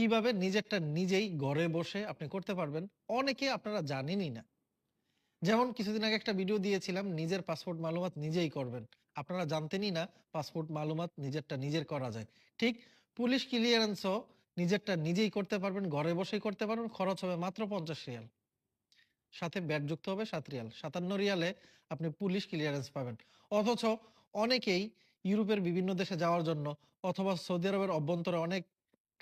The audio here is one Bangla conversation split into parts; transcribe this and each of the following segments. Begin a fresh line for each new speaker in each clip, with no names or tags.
কীভাবে নিজেরটা নিজেই ঘরে বসে আপনি করতে পারবেন, অনেকে আপনারা জানেনই না। যেমন কিছুদিন আগে একটা ভিডিও দিয়েছিলাম, নিজের পাসপোর্ট মালুমাত নিজেই করবেন। আপনারা জানতেনই না পাসপোর্ট মালুমাত নিজেরটা নিজের করা যায়। ঠিক পুলিশ ক্লিয়ারেন্সও নিজেরটা নিজেই করতে পারবেন, ঘরে বসেই করতে পারবেন, খরচ হবে মাত্র পঞ্চাশ রিয়াল। সাথে ব্যাট যুক্ত হবে সাত রিয়াল, সাতান্ন রিয়ালে আপনি পুলিশ ক্লিয়ারেন্স পাবেন। অথচ অনেকেই ইউরোপের বিভিন্ন দেশে যাওয়ার জন্য অথবা সৌদি আরবের অভ্যন্তরে অনেক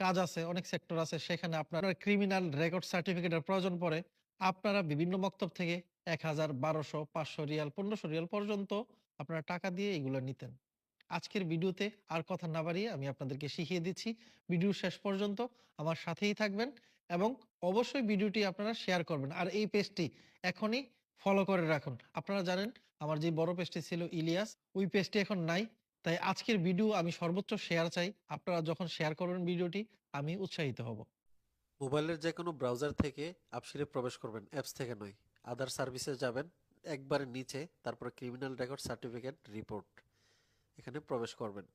কাজ আছে, অনেক সেক্টর আছে, সেখানে আপনার ক্রিমিনাল রেকর্ড সার্টিফিকেটের প্রয়োজন পড়ে। আপনারা বিভিন্ন মক্তব থেকে এক হাজার বারোশো, পাঁচশো রিয়াল, পনেরোশো রিয়াল পর্যন্ত আপনারা টাকা দিয়ে এগুলো নিতেন। আজকের ভিডিওতে আর কথা না বাড়িয়ে আমি আপনাদেরকে শিখিয়ে দিচ্ছি। ভিডিও শেষ পর্যন্ত আমার সাথেই থাকবেন এবং অবশ্যই ভিডিওটি আপনারা শেয়ার করবেন। আর এই পেজটি এখনই ফলো করে রাখুন। আপনারা জানেন, আমার যে বড় পেজটি ছিল ইলিয়াস, ওই পেজটি এখন নাই। তাই আজকের ভিডিও আমি সর্বোচ্চ শেয়ার চাই। আপনারা যখন শেয়ার করবেন ভিডিওটি আমি উৎসাহিত হব।
মোবাইলের যে কোনো ব্রাউজার থেকে আপসিরে প্রবেশ করবেন অ্যাপস থেকে নয়। আদার সার্ভিসে যাবেন, একবারে নিচে, তারপরে ক্রিমিনাল রেকর্ড সার্টিফিকেট রিপোর্ট এখানে প্রবেশ করবেন।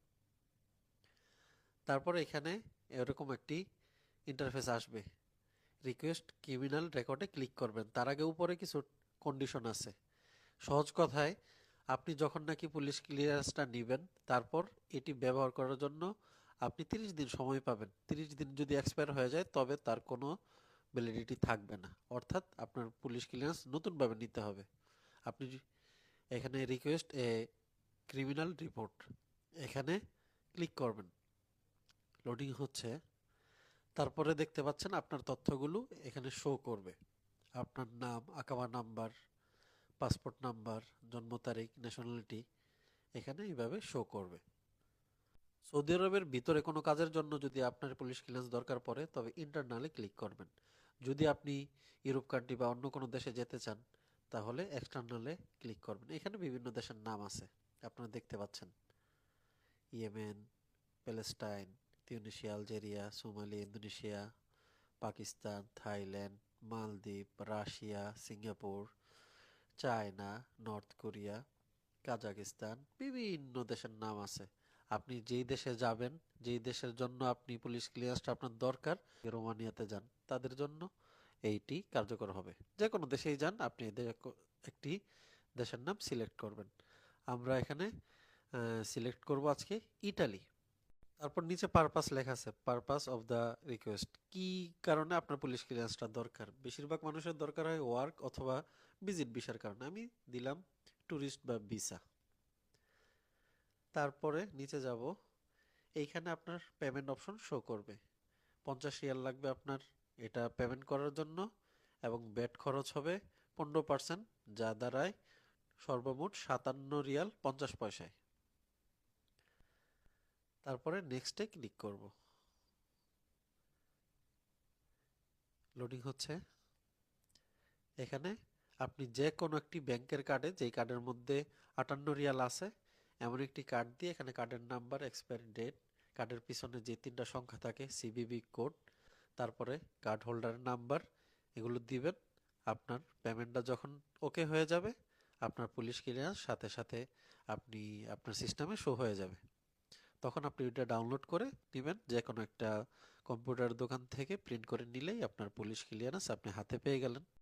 তারপর এখানে এরকম একটি ইন্টারফেস আসবে। রিকোয়েস্ট ক্রিমিনাল রেকর্ডে ক্লিক করবেন। তার আগে উপরে কিছু কন্ডিশন আছে। সহজ কথায় আপনি যখন নাকি পুলিশ ক্লিয়ারেন্সটা নেবেন, তারপর এটি ব্যবহার করার জন্য আপনি তিরিশ দিন সময় পাবেন। তিরিশ দিন যদি এক্সপায়ার হয়ে যায়, তবে তার কোনো ভ্যালিডিটি থাকবে না। অর্থাৎ আপনার পুলিশ ক্লিয়ারেন্স নতুনভাবে নিতে হবে। আপনি এখানে রিকোয়েস্ট এ ক্রিমিনাল রিপোর্ট এখানে ক্লিক করবেন। লোডিং হচ্ছে। তারপরে দেখতে পাচ্ছেন আপনার তথ্যগুলো এখানে শো করবে। আপনার নাম আকামা নাম্বার পাসপোর্ট নাম্বার, জন্ম তারিখ ন্যাশনালিটি এখানে এইভাবে শো করবে। সৌদি আরবের ভিতরে কোনো কাজের জন্য যদি আপনার পুলিশ ক্লিয়ারেন্স দরকার পড়ে, তবে ইন্টারনালে ক্লিক করবেন। যদি আপনি ইউরোপ কান্ট্রি বা অন্য কোনো দেশে যেতে চান, তাহলে এক্সটার্নালে ক্লিক করবেন। এখানে বিভিন্ন দেশের নাম আছে, আপনারা দেখতে পাচ্ছেন। Yemen, Palestine, Tunisia, Algeria, Somali, Indonesia, Pakistan, Thailand, মালদ্বীপ, Russia, Singapore China, North Korea, Kazakhstan বিভিন্ন দেশের নাম আছে। আপনি যেই দেশে যাবেন, যেই দেশের জন্য আপনি পুলিশ ক্লিয়ারেন্সটা আপনার দরকার, রোমানিয়াতে যান, তাদের জন্য এইটি কার্যকর হবে। যে কোনো দেশেই যান, আপনি একটি দেশের নাম সিলেক্ট করবেন। আমরা এখানে সিলেক্ট করব আজকে ইটালি। তারপর নিচে পারপাস লেখা আছে পারপাস অফ দ্য রিকোয়েস্ট কি কারণে আপনার পুলিশ ক্লিয়ারেন্সটা দরকার? বেশিরভাগ মানুষের দরকার হয় ওয়ার্ক অথবা ভিজিট ভিসার কারণে আমি দিলাম ট্যুরিস্ট বা ভিসা। তারপরে নিচে যাব, এইখানে আপনার পেমেন্ট অপশন শো করবে। পঞ্চাশ রিয়াল লাগবে আপনার, এটা পেমেন্ট করার জন্য এবং ব্যাট খরচ হবে পনেরো পার্সেন্ট, যা দ্বারায় সর্বমোট সাতান্ন রিয়াল পঞ্চাশ পয়সায়। তারপরে নেক্সটে ক্লিক করব। লোডিং হচ্ছে। এখানে আপনি যে কোনো একটি ব্যাংকের কার্ডে, যেই কার্ডের মধ্যে আটান্ন রিয়াল আছে, এমন একটি কার্ড দিয়ে এখানে কার্ডের নাম্বার, এক্সপায়ারি ডেট, কার্ডের পিছনে যে তিনটা সংখ্যা থাকে সিবিবি কোড, তারপরে কার্ড হোল্ডারের নাম্বার, এগুলো দিবেন। আপনার পেমেন্টটা যখন ওকে হয়ে যাবে, আপনার পুলিশ ক্লিয়ারেন্স, সাথে সাথে আপনি আপনার সিস্টেমে শো হয়ে যাবে। তখন আপনি ওইটা ডাউনলোড করে নেবেন যে কোনো একটা কম্পিউটার দোকান থেকে প্রিন্ট করে নিলেই আপনার পুলিশ ক্লিয়ারেন্স আপনি হাতে পেয়ে গেলেন।